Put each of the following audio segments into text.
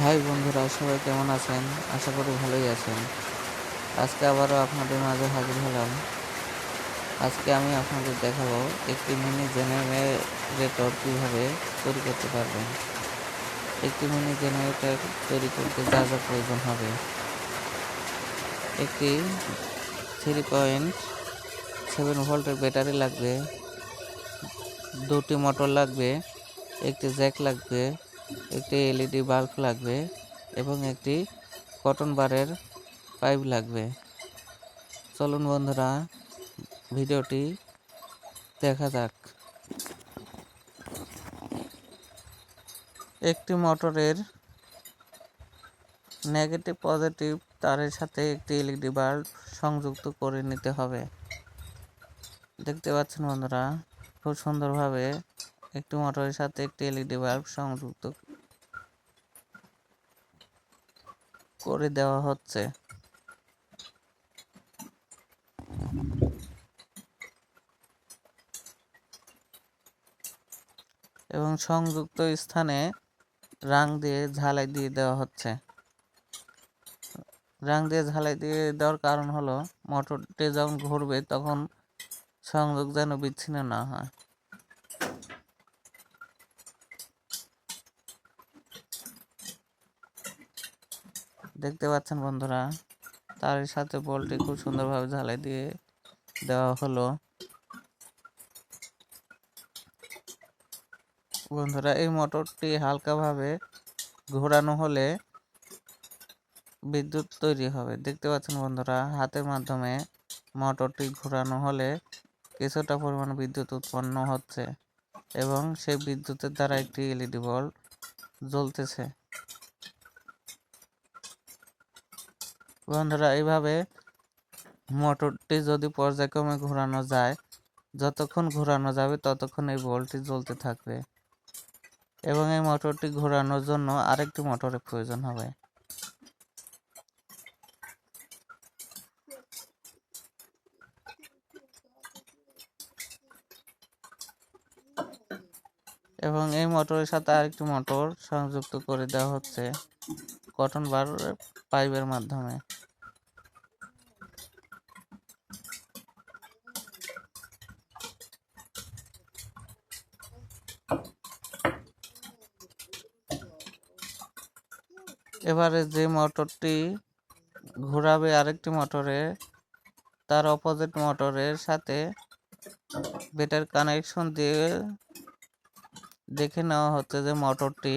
High বন্ধুরা, সবাই কেমন আছেন? আশা করি ভালোই আছেন। আজকে আবারও আপনাদের মাঝে হাজির হলাম। আজকে আমি আপনাদের দেখাবো একটি মিনি জেনারেটর কীভাবে তৈরি করতে পারবেন। একটি মিনি জেনারেটর তৈরি করতে যা যা প্রয়োজন হবে। একটি থ্রি পয়েন্ট সেভেন ভোল্টের ব্যাটারি লাগবে। দুটি মোটর লাগবে। একটি জ্যাক লাগবে। একটি এলইডি বাল্ব লাগবে এবং একটি কটন বারের পাইপ লাগবে। চলুন বন্ধুরা, ভিডিওটি দেখা যাক। একটি মোটরের নেগেটিভ পজিটিভ তারের সাথে একটি এলইডি বাল্ব সংযুক্ত করে নিতে হবে। দেখতে পাচ্ছেন বন্ধুরা, খুব সুন্দরভাবে একটি মোটরের সাথে একটি এলইডি বাল্ব সংযুক্ত করে দেওয়া হচ্ছে। এবং সংযুক্ত স্থানে রাং দিয়ে ঝালাই দিয়ে দেওয়া হচ্ছে। রাং দিয়ে ঝালাই দিয়ে দেওয়ার কারণ হলো, মোটরটি যখন ঘুরবে তখন সংযোগ যেন বিচ্ছিন্ন না হয়। দেখতে পাচ্ছেন বন্ধুরা, তার সাথে বলটি খুব সুন্দরভাবে ঝালাই দিয়ে দেওয়া হলো। বন্ধুরা, এই মোটরটি হালকাভাবে ঘোরানো হলে বিদ্যুৎ তৈরি হবে। দেখতে পাচ্ছেন বন্ধুরা, হাতের মাধ্যমে মোটরটি ঘোরানো হলে কিছুটা পরিমাণ বিদ্যুৎ উৎপন্ন হচ্ছে এবং সেই বিদ্যুতের দ্বারা একটি এলইডি বল জ্বলতেছে। বন্ধুরা, এইভাবে মোটরটি যদি পর্যায়ক্রমে ঘোরানো যায়, যতক্ষণ ঘোরানো যাবে ততক্ষণ এই বলটি জ্বলতে থাকবে এবং এই মোটরটি ঘোরানোর জন্য আরেকটি মোটরের প্রয়োজন হবে। এবং এই মোটরের সাথে আরেকটি মোটর সংযুক্ত করে দেওয়া হচ্ছে কটন বার পাইপের মাধ্যমে। এবারে যে মোটরটি ঘোরাবে আরেকটি মোটরে, তার অপোজিট মোটরের সাথে বেটার কানেকশন দিয়ে দেখে নেওয়া হচ্ছে যে মোটরটি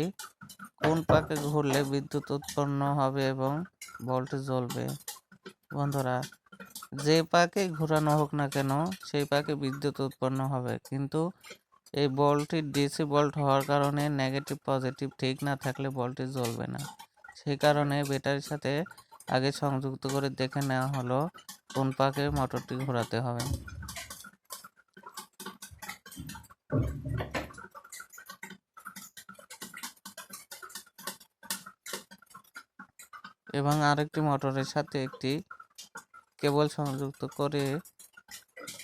কোন পাকে ঘুরলে বিদ্যুৎ উৎপন্ন হবে এবং বলটি জ্বলবে। বন্ধুরা, যে পাকে ঘোরানো হোক না কেন, সেই পাকে বিদ্যুৎ উৎপন্ন হবে। কিন্তু এই বলটি ডিসি বল্ট হওয়ার কারণে নেগেটিভ পজিটিভ ঠিক না থাকলে বলটি জ্বলবে না। সেই কারণে ব্যাটারির সাথে আগে সংযুক্ত করে দেখে নেওয়া হলো, কোন পাকে মোটরটি ঘোরাতে হবে। এবং আরেকটি মোটরের সাথে একটি কেবল সংযুক্ত করে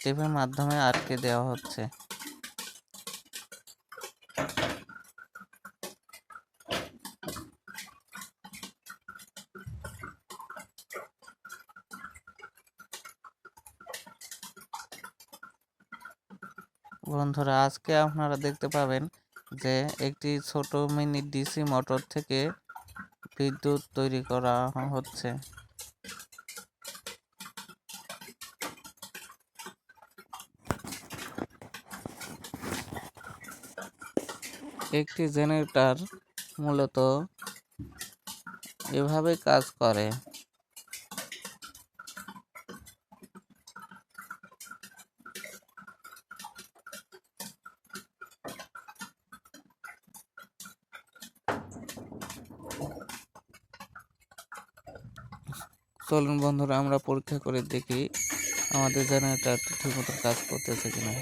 টেপের মাধ্যমে আটকে দেওয়া হচ্ছে। বন্ধুরা, আজকে আপনারা দেখতে পাবেন যে একটি ছোট মিনি ডিসি মোটর থেকে বিদ্যুৎ তৈরি করা হচ্ছে। একটি জেনারেটর মূলত এভাবে কাজ করে। চলুন বন্ধুরা, আমরা পরীক্ষা করে দেখি আমাদের জেনারেটরটি ঠিকমতো কাজ করতেছে কিনা।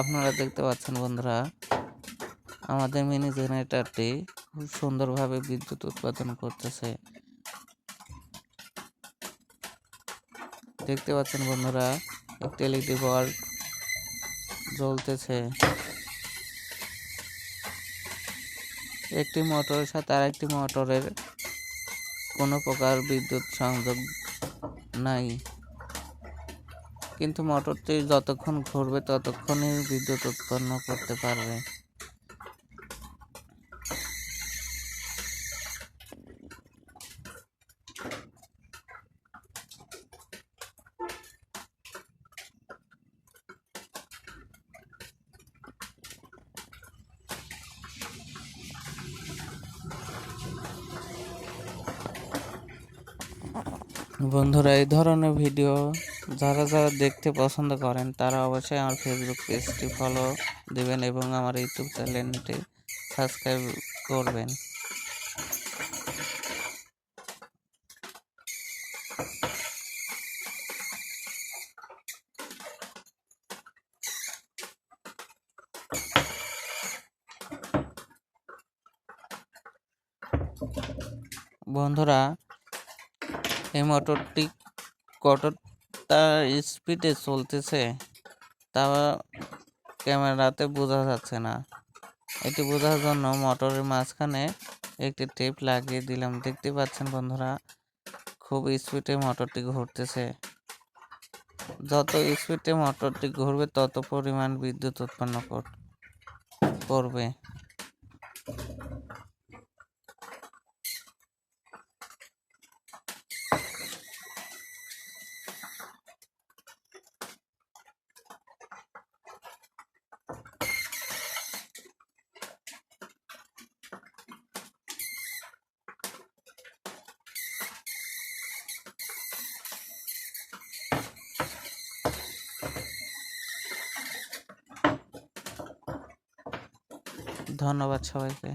আপনারা দেখতে পাচ্ছেন বন্ধুরা, আমাদের মিনি জেনারেটরটি খুব সুন্দরভাবে বিদ্যুৎ উৎপাদন করতেছে। দেখতে পাচ্ছেন বন্ধুরা, একটি এলইডি বাল্ব জ্বলতেছে। একটি মোটরের সাথে আরেকটি মোটরের কোনো প্রকার বিদ্যুৎ সংযোগ নাই। কিন্তু মোটরটি যতক্ষণ ঘুরবে ততক্ষণই বিদ্যুৎ উৎপন্ন করতে পারবে। বন্ধুরা, এই ধরনের ভিডিও যারা যারা দেখতে পছন্দ করেন, তারা অবশ্যই আমার ফেসবুক পেজটি ফলো দেবেন এবং আমার ইউটিউব চ্যানেলটি সাবস্ক্রাইব করবেন। বন্ধুরা এই মোটরটি কতটা স্পিডে চলতেছে তা ক্যামেরাতে বোঝা যাচ্ছে না। এটি বোঝার জন্য মোটরের মাঝখানে একটি টেপ লাগিয়ে দিলাম। দেখতে পাচ্ছেন বন্ধুরা, খুব স্পিডে মোটরটি ঘুরতেছে। যত স্পিডে মোটরটি ঘুরবে, তত পরিমাণ বিদ্যুৎ উৎপন্ন কর- করবে। ধন্যবাদ সবাইকে।